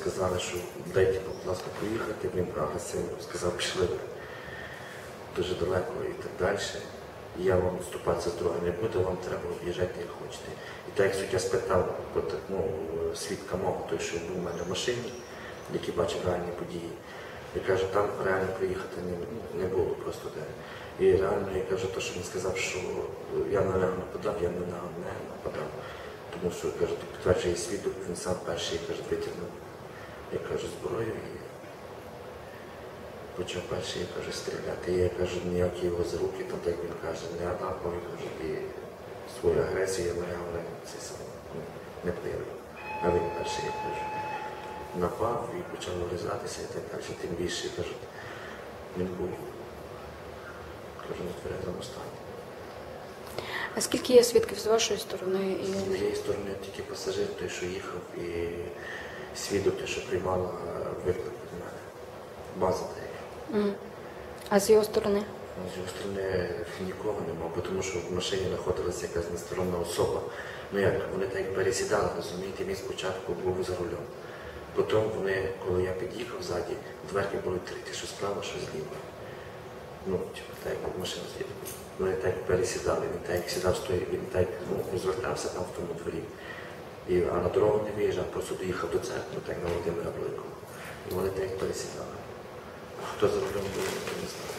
сказали, що дайте, будь ласка, поїхати, він агресивно сказав, пішли дуже далеко і так далі. Я вам вступатися з дороги не буду, вам треба об'їжджати як хочете. І так як суддя спитав ну, свідка мого, той, що був у мене в машині, який бачив реальні події, я кажу, там реально приїхати не, не було просто де. І реально я кажу, то, що він сказав, що я на нього нападав, я на нього нападав. Тому що я кажу, тут підтверджує свідок, він сам перший я кажу, витягнув, я кажу, зброю і почав перший, я кажу, стріляти. Я кажу, ніякі його з руки, там, так він каже, не атакував, я кажу, і свою агресію я на його не, це саме, ну, не проявив. А він перший, я кажу, напав і почав вирізатися і так далі. Тим більше, я кажу, він був, кажу, на тверезому стані. А скільки є свідків з вашої сторони? І... тільки пасажир, той, що їхав, і свідок, той, що приймала виклик від мене. База яка. Мгм. А з його сторони? Ну, З його сторони нікого нема, тому що в машині знаходилася якась несторонна особа. Ну як, вони так пересідали, розумієте, він спочатку був за рулем. Потім вони, коли я під'їхав ззаді, дверки були відкриті, що справа, що зліва. Ну, типу, так як машина зліва. Вони так пересідали, він так як сідав стоїть, він так ну, розвертався там в тому дворі. І, а на дорогу не виїжджав, просто доїхав до церкви, так на Володимира Великого. І вони так пересідали. Хто за рулем був, не знаю.